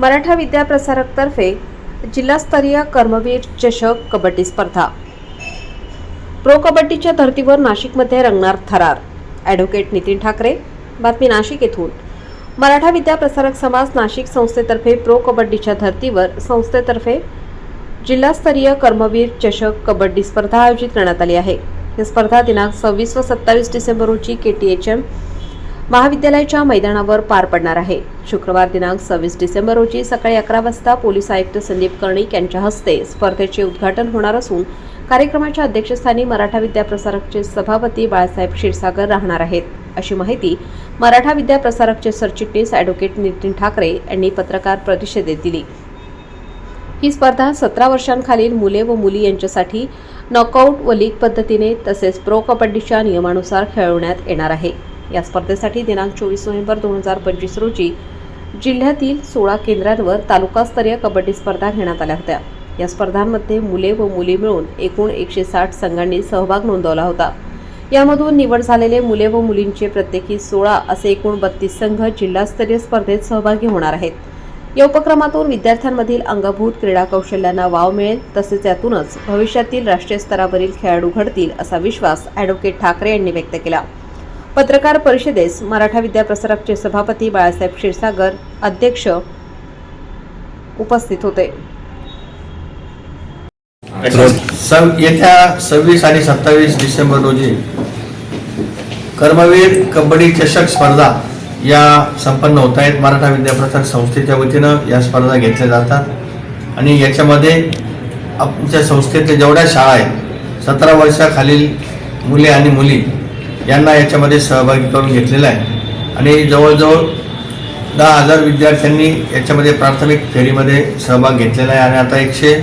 मराठा विद्याप्रसारकतर्फे जिल्हास्तरीय कर्मवीर चषक कबड्डी स्पर्धा. प्रो कबड्डीच्या धर्तीवर नाशिकमध्ये रंगणार थरार. ॲडव्होकेट नितीन ठाकरे बातमी नाशिक येथून. मराठा विद्याप्रसारक समाज नाशिक संस्थेतर्फे प्रो कबड्डीच्या धर्तीवर संस्थेतर्फे जिल्हास्तरीय कर्मवीर चषक कबड्डी स्पर्धा आयोजित करण्यात आली आहे. ही स्पर्धा दिनांक सव्वीस व सत्तावीस डिसेंबर रोजी के टी एच एम महाविद्यालयाच्या मैदानावर पार पडणार आहे. शुक्रवार दिनांक सव्वीस डिसेंबर रोजी सकाळी अकरा वाजता पोलीस आयुक्त संदीप कर्णिक यांच्या हस्ते स्पर्धेचे उद्घाटन होणार असून कार्यक्रमाच्या अध्यक्षस्थानी मराठा विद्या प्रसारकचे सभापती बाळासाहेब क्षीरसागर राहणार आहेत. अशी माहिती मराठा विद्या प्रसारकचे सरचिटणीस अॅडव्होकेट नितीन ठाकरे यांनी पत्रकार परिषदेत दिली. ही स्पर्धा सतरा वर्षांखालील मुले व मुली यांच्यासाठी नॉकआउट व लीग पद्धतीने तसेच प्रो कबड्डीच्या नियमानुसार खेळवण्यात येणार आहे. या स्पर्धेसाठी दिनांक चोवीस नोव्हेंबर दोन हजार पंचवीस रोजी जिल्ह्यातील सोळा केंद्रांवर तालुकास्तरीय कबड्डी स्पर्धा घेण्यात आल्या होत्या. या स्पर्धांमध्ये मुले व मुली मिळून एकूण एकशे साठ संघांनी सहभाग नोंदवला होता. यामधून निवड झालेले मुले व मुलींचे प्रत्येकी सोळा असे एकूण बत्तीस संघ जिल्हास्तरीय स्पर्धेत सहभागी होणार आहेत. या उपक्रमातून विद्यार्थ्यांमधील अंगभूत क्रीडा कौशल्यांना वाव मिळेल तसेच यातूनच भविष्यातील राष्ट्रीय स्तरावरील खेळाडू घडतील असा विश्वास ॲडव्होकेट ठाकरे यांनी व्यक्त केला. पत्रकार परिषदेस मराठा विद्याप्रसारकचे सभापती बाळासाहेब क्षीरसागर अध्यक्ष उपस्थित होते. सव येत्या सव्वीस आणि सत्तावीस डिसेंबर रोजी कर्मवीर कबड्डी चषक स्पर्धा या संपन्न होत आहेत. मराठा विद्याप्रसार संस्थेच्या वतीनं या स्पर्धा घेतल्या जातात आणि याच्यामध्ये आमच्या संस्थेतल्या जेवढ्या शाळा आहेत सतरा वर्षाखालील मुले आणि मुली यांना याच्यामध्ये सहभागी करून घेतलेला आहे. आणि जवळजवळ दहा हजार विद्यार्थ्यांनी याच्यामध्ये प्राथमिक फेरीमध्ये सहभाग घेतलेला आहे. आणि आता एकशे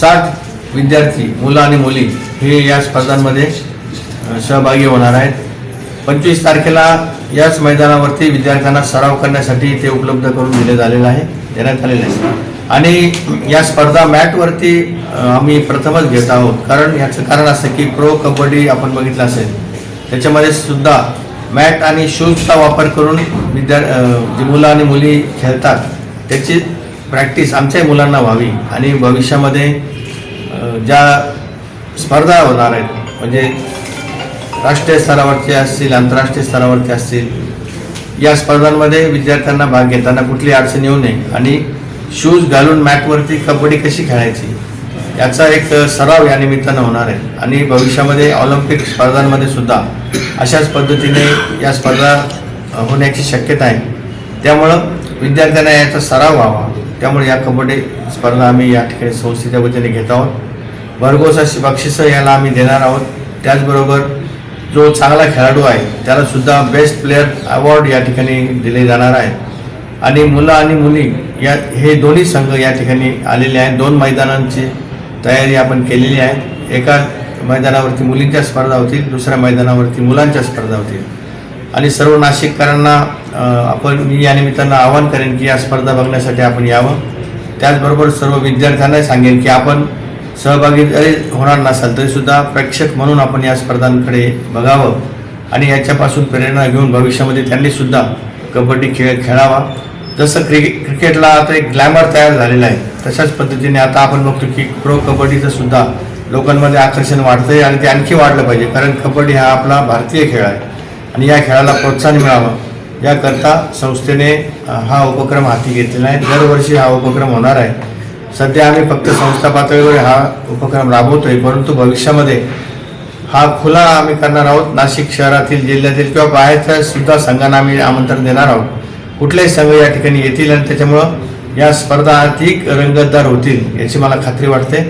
साठ विद्यार्थी मुलं आणि मुली हे या स्पर्धांमध्ये सहभागी होणार आहेत. पंचवीस तारखेला याच मैदानावरती विद्यार्थ्यांना सराव करण्यासाठी ते उपलब्ध करून दिले झालेलं आहे देण्यात आलेलं आहे. आणि या स्पर्धा मॅटवरती आम्ही प्रथमच घेत आहोत. कारण याचं कारण असं की प्रो कबड्डी आपण बघितलं असेल त्याच्यामध्ये सुद्धा मॅट आणि शूजचा वापर करून विद्या जी मुलं आणि मुली खेळतात त्याची प्रॅक्टिस आमच्याही मुलांना व्हावी आणि भविष्यामध्ये ज्या स्पर्धा होणार आहेत म्हणजे राष्ट्रीय स्तरावरचे असतील आंतरराष्ट्रीय स्तरावरचे असतील या स्पर्धांमध्ये विद्यार्थ्यांना भाग घेताना कुठली अडचण येऊ नये आणि शूज घालून मॅटवरती कबड्डी कशी खेळायची याचा एक सराव या निमित्तानं होणार आहे. आणि भविष्यामध्ये ऑलिम्पिक स्पर्धांमध्ये सुद्धा अशाच पद्धतीने या स्पर्धा होण्याची शक्यता आहे. त्यामुळं विद्यार्थ्यांना याचा सराव व्हावा. त्यामुळे या कबड्डी स्पर्धा आम्ही या ठिकाणी संस्थेच्या वतीने घेत आहोत. भरघोस अशी बक्षिसं याला आम्ही देणार आहोत. त्याचबरोबर जो चांगला खेळाडू आहे त्यालासुद्धा बेस्ट प्लेअर अवॉर्ड या ठिकाणी दिले जाणार आहेत. आणि मुलं आणि मुली या हे दोन्ही संघ या ठिकाणी आलेले आहेत. दोन मैदानांची तयारी आपण केलेली आहे. एका मैदानावरती मुलींच्या स्पर्धा होतील दुसऱ्या मैदानावरती मुलांच्या स्पर्धा होतील. आणि सर्व नाशिककरांना आपण मी या निमित्तानं आवाहन करेन की या स्पर्धा बघण्यासाठी आपण यावं. त्याचबरोबर सर्व विद्यार्थ्यांनाही सांगेन की आपण सहभागी जरी होणार नसाल तरीसुद्धा प्रेक्षक म्हणून आपण या स्पर्धांकडे बघावं. आणि याच्यापासून प्रेरणा घेऊन भविष्यामध्ये त्यांनीसुद्धा कबड्डी खेळ खेळावा. जसं क्रिके क्रिकेटला आता एक ग्लॅमर तयार झालेलं आहे तशाच पद्धतीने आता आपण बघतो की प्रो कबड्डीचं सुद्धा लोकांमध्ये आकर्षण वाढतं आहे आणि ते आणखी वाढलं पाहिजे कारण कबड्डी हा आपला भारतीय खेळ आहे. आणि या खेळाला प्रोत्साहन मिळावं याकरता संस्थेने हा उपक्रम हाती घेतलेला आहे. दरवर्षी हा उपक्रम होणार आहे. सध्या आम्ही फक्त संस्था पातळीवर हा उपक्रम राबवतोय परंतु भविष्यामध्ये हा खुला आम्ही करणार आहोत. नाशिक शहरातील जिल्ह्यातील किंवा बाहेरच्या सुद्धा संघांना आम्ही आमंत्रण देणार आहोत. कुठलेही संघ या ठिकाणी येतील आणि त्याच्यामुळं या स्पर्धा अधिक रंगतदार होतील याची मला खात्री वाटते.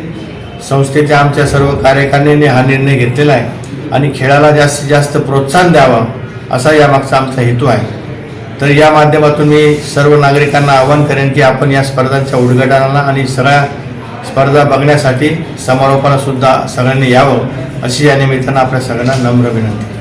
संस्थेच्या आमच्या सर्व कार्यकारिणीने हा निर्णय घेतलेला आहे आणि खेळाला जास्तीत जास्त प्रोत्साहन द्यावं असा यामागचा आमचा हेतू आहे. तर या माध्यमातून मी सर्व नागरिकांना आवाहन करेन की आपण या स्पर्धांच्या उद्घाटनाला आणि सगळ्या स्पर्धा बघण्यासाठी समारोपाला सुद्धा सगळ्यांनी यावं अशी या निमित्तानं आपल्या सगळ्यांना नम्र विनंती.